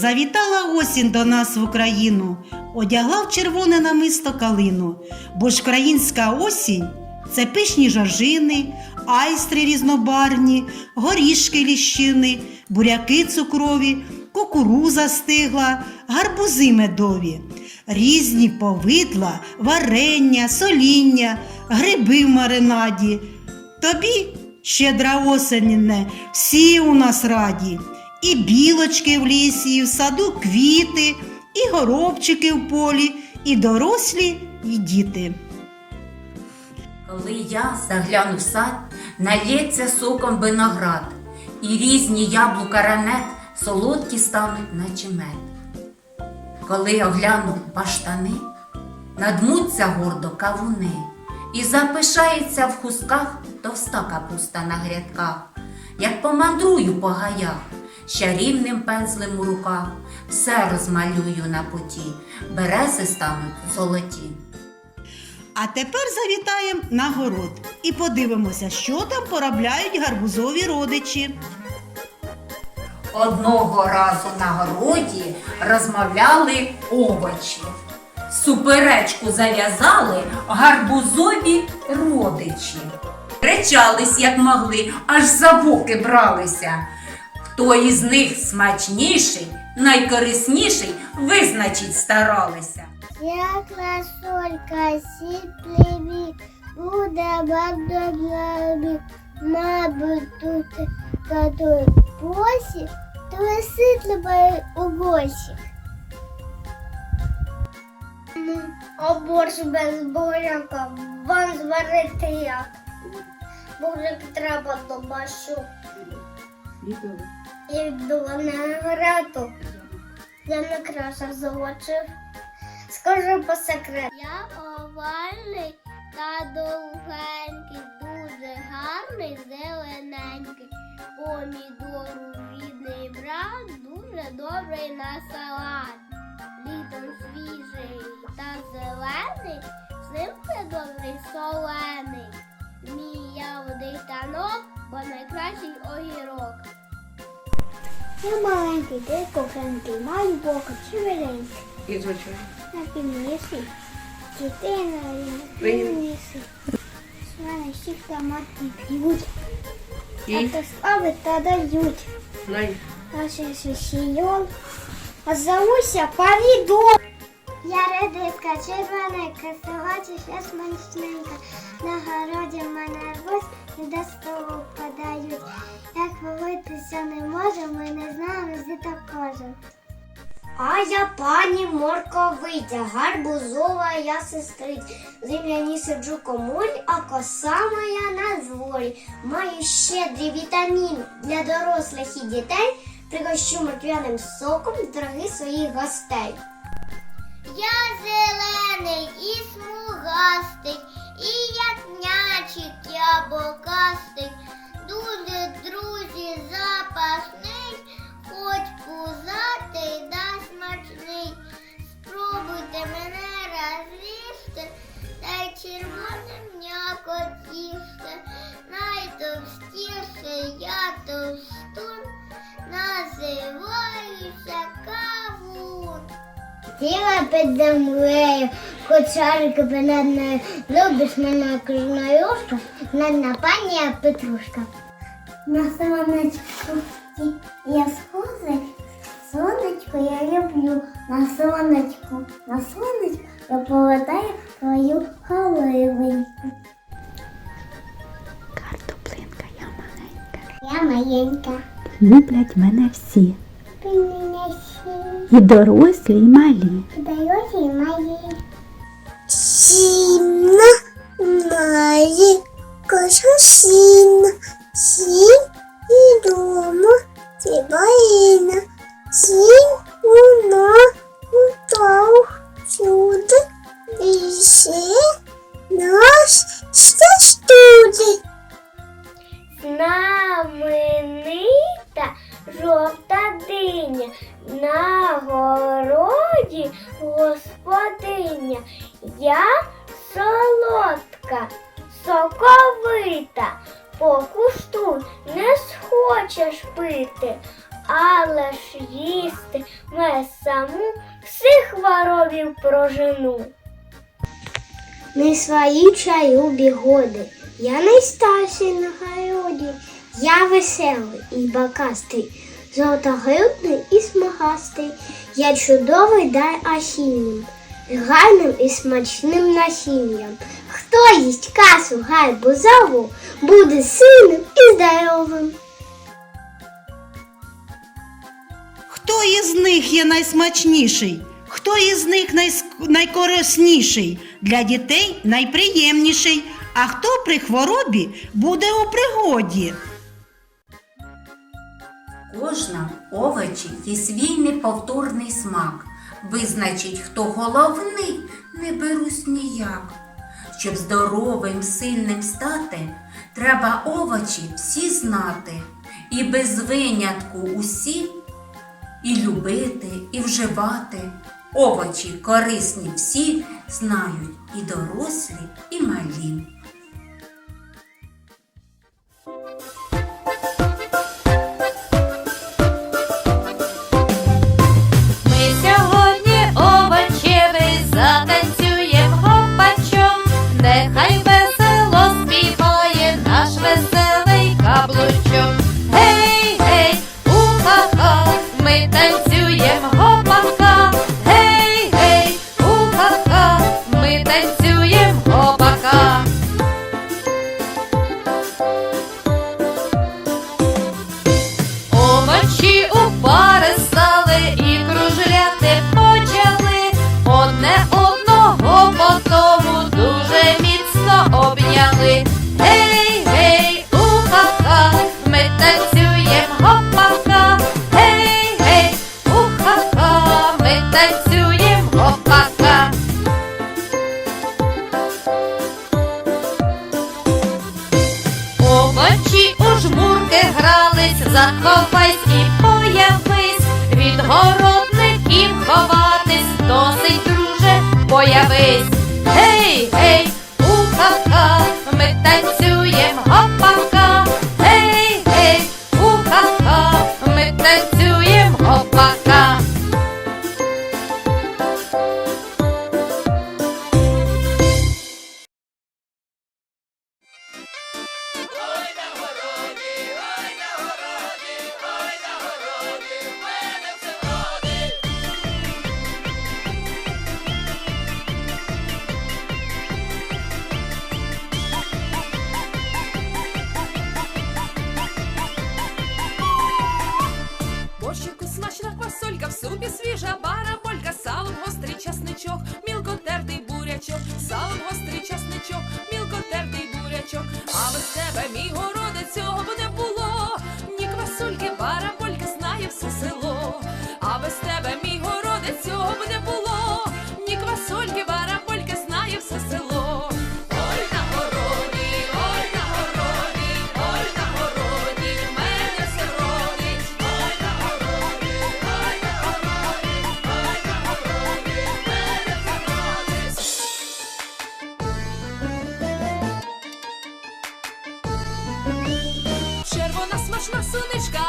Завітала осінь до нас в Україну, одягла в червоне намисто калину, бо ж українська осінь це пишні жоржини, айстри різнобарвні, горішки ліщини, буряки цукрові, кукуруза стигла, гарбузи медові, різні повидла, варення, соління, гриби в маринаді. Тобі, щедра осенне, всі у нас раді. І білочки в лісі, і в саду квіти, і горобчики в полі, і дорослі, і діти. Коли я загляну в сад, налється соком виноград, і різні яблука ранет солодкі стануть, наче мед. Коли огляну баштани, надмуться гордо кавуни, і запишається в хустках товста капуста на грядках. Як помандрую по гаях, з чарівним пензлем у руках, все розмалюю на путі, берези стануть золоті. А тепер завітаємо на город і подивимося, що там поробляють гарбузові родичі. Одного разу на городі розмовляли овочі. Суперечку зав'язали гарбузові родичі. Кричались, як могли, аж за боки бралися. Хто із них смачніший, найкорисніший, визначить старалися. Я красолька сіпліві, буде бабдоблабі, мабуть, тут катой посі, то виситлює у босі. А борщ без буряка, вам зварити як? Буряк треба до башу. І до винограду. Я не краще залочив. Скажу по секрету. Я овальний та довгенький, дуже гарний, зелененький. Помідору рідний брат, дуже добрий на салат. Літом свіжий та зелений, взимку добрий солений. Мій явний танок, бо найкращий огірок. Я маленький, ти кохенький, маю боку, чевеленький. І звичайно. На півмісі, дітей на півмісі. З мене всіх томатки п'ють. А то слави та дають. Наше сусійон. А зовуся повідом. Я редиска, червоненька, сьогодні смачненька. На городі в мене арбуз і до столу подають. Як вилитися не можемо і не знаємо, так кожен. А я пані морковиця, гарбузова я сестриця. Земляні сиджу комоль, а коса моя на дворі. Маю щедрий вітамін для дорослих і дітей. Пригощу морквяним соком дороги своїх гостей. Я зелений і смугастий, і ятнячик я бокастий, дуже друзі запасний, хоч пузатий да смачний. Спробуйте мене розвісти, та й червоним м'яко тісти. Найтовстіший я товстун, Тіла під землею, кочарики нею, любиш мене кружнаюшка, надна пані Петрушка. На сонечку я схожий, сонечко я люблю, на сонечку, на сонечку я повертаю твою халивеньку. Картоплинка, я маленька. Я маленька, Люблять мене всі. І дорослі, і малі. Дорослі і малі. Сім має кошу сім. Сім і дома тібаїна, сін вона упав сюди, наш покуштуй, не схочеш пити, але ж їсти мес саму, всіх воробів прожену. Не свої чаюбі годи, я найстарший на городі, я веселий і бакастий, золотогрудний і смагастий, я чудовий дай осіннім, з гарним і смачним насінням. Хто їсть касу гайбузову, буде сильним і здоровим. Хто із них є найсмачніший? Хто із них найс- найкорисніший? Для дітей найприємніший. А хто при хворобі буде у пригоді? Кожна овочі є свій неповторний смак. Визначить, хто головний, не берусь ніяк. Щоб здоровим, сильним стати, треба овочі всі знати. І без винятку усі і любити, і вживати. Овочі корисні всі знають і дорослі, і малі. Заховайсь і появись, від городників ховатись, досить, друже, появись. nosso Nescau.